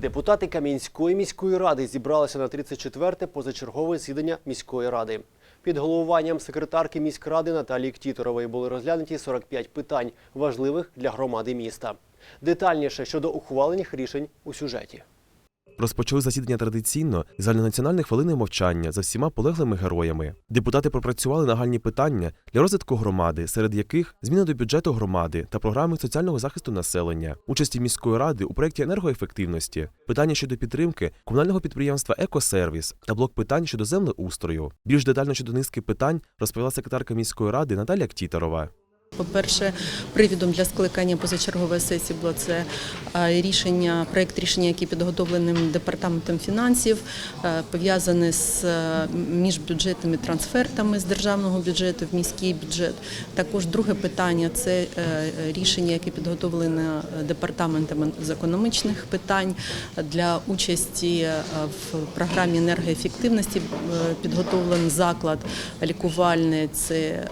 Депутати Кам'янської міської ради зібралися на 34-те позачергове засідання міської ради. Під головуванням секретарки міськради Наталії Ктіторової були розглянуті 45 питань, важливих для громади міста. Детальніше щодо ухвалених рішень у сюжеті. Розпочали засідання традиційно з загальнонаціональної хвилини мовчання за всіма полеглими героями. Депутати пропрацювали нагальні питання для розвитку громади, серед яких зміни до бюджету громади та програми соціального захисту населення, участі міської ради у проєкті енергоефективності, питання щодо підтримки комунального підприємства Екосервіс та блок питань щодо землеустрою. Більш детально щодо низки питань розповіла секретарка міської ради Наталія Ктіторова. По-перше, привідом для скликання позачергової сесії було це рішення, проект рішення, який підготовленим департаментом фінансів, пов'язане з міжбюджетними трансфертами з державного бюджету в міський бюджет. Також друге питання це е, рішення, яке підготовлене департаментом з економічних питань для участі е, в програмі енергоефективності. е, Підготовлений заклад лікувальний. Це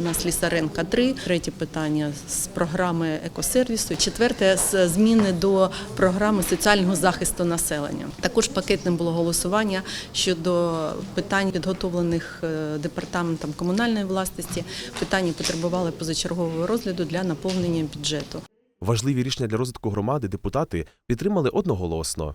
у нас Лісаренка 3. Третє питання з програми екосервісу. Четверте з зміни до програми соціального захисту населення. Також пакетним було голосування щодо питань, підготовлених е, департаментом комунальної власності. Питання потребували позачергового розгляду для наповнення бюджету. Важливі рішення для розвитку громади депутати підтримали одноголосно.